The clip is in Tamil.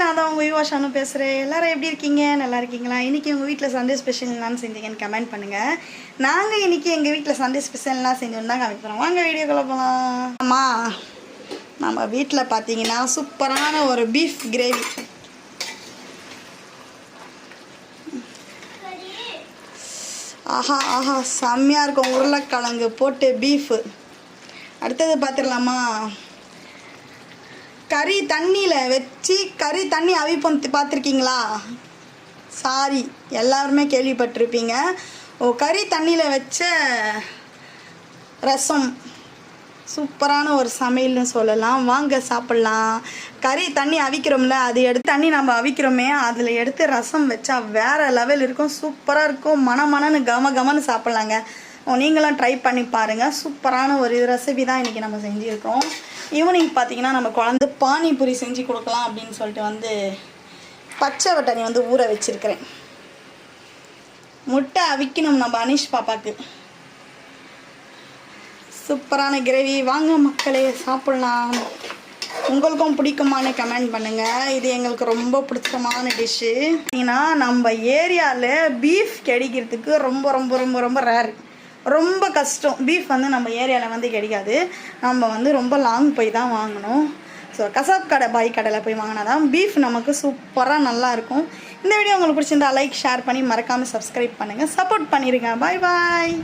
நான் தான் உங்கள் யுவாஷானு பேசுகிறேன் எல்லாரும் எப்படி இருக்கீங்க? நல்லா இருக்கீங்களா? இன்றைக்கி உங்கள் வீட்டில் சண்டே ஸ்பெஷல் என்னன்னு செஞ்சீங்கன்னு கமெண்ட் பண்ணுங்கள் நாங்கள் இன்றைக்கி எங்கள் வீட்டில் சண்டே ஸ்பெஷல்லாம் செஞ்சோன்னு தான் காமிக்கிறோம் வாங்க வீடியோக்குள்ளே போகலாம் அம்மா நம்ம வீட்டில் பார்த்தீங்கன்னா சூப்பரான ஒரு பீஃப் கிரேவி ஆஹா ஆஹா செம்மையாக இருக்கும். உருளைக்கிழங்கு போட்டு பீஃபு அடுத்தது பார்த்துடலாமா கறி தண்ணியில் வச்சு கறி தண்ணி அவிப்போம் பார்த்துருக்கீங்களா? சாரி எல்லாருமே கேள்விப்பட்டிருப்பீங்க. ஓ கறி தண்ணியில் வச்ச ரசம். சூப்பரான ஒரு சமையல்னு சொல்லலாம். வாங்க சாப்பிட்லாம். கறி தண்ணி அவிக்கிறோம்ல அது எடுத்து தண்ணி நம்ம அவிக்கிறோமே அதில் எடுத்து ரசம் வச்சா வேறு லெவல் இருக்கும். சூப்பராக இருக்கும். மன மனன்னு கம கமன்னு சாப்பிட்லாங்க. ஓ, நீங்களும் ட்ரை பண்ணி பாருங்கள் சூப்பரான ஒரு ரெசிபி தான் இன்றைக்கி நம்ம செஞ்சுருக்கோம். ஈவினிங் பார்த்தீங்கன்னா நம்ம குழந்தை பானிபூரி செஞ்சு கொடுக்கலாம் அப்படின்னு சொல்லிட்டு வந்து பச்சை வட்டாணி வந்து ஊற வச்சுருக்கிறேன். முட்டை அவிக்கணும் நம்ம அனிஷ் பாப்பாக்கு. சூப்பரான கிரேவி. வாங்க மக்களே சாப்பிட்லாம். உங்களுக்கும் பிடிக்குமான்னு கமெண்ட் பண்ணுங்கள் இது எங்களுக்கு ரொம்ப பிடிச்சமான டிஷ்ஷு ஏன்னா நம்ம ஏரியாவில் பீஃப் கிடைக்கிறதுக்கு ரொம்ப ரொம்ப ரொம்ப ரொம்ப ரேர் ரொம்ப கஷ்டம். பீஃப் வந்து நம்ம ஏரியாவில் வந்து கிடைக்காது. நம்ம வந்து ரொம்ப லாங் போய் தான் வாங்கணும். ஸோ கசாப் கடை பாய் கடையில் போய் வாங்கினா தான் பீஃப் நமக்கு சூப்பராக நல்லாயிருக்கும் இந்த வீடியோ உங்களுக்கு பிடிச்சிருந்தா லைக் ஷேர் பண்ணி மறக்காமல் சப்ஸ்கிரைப் பண்ணுங்கள் சப்போர்ட் பண்ணிடுங்க பாய் பாய்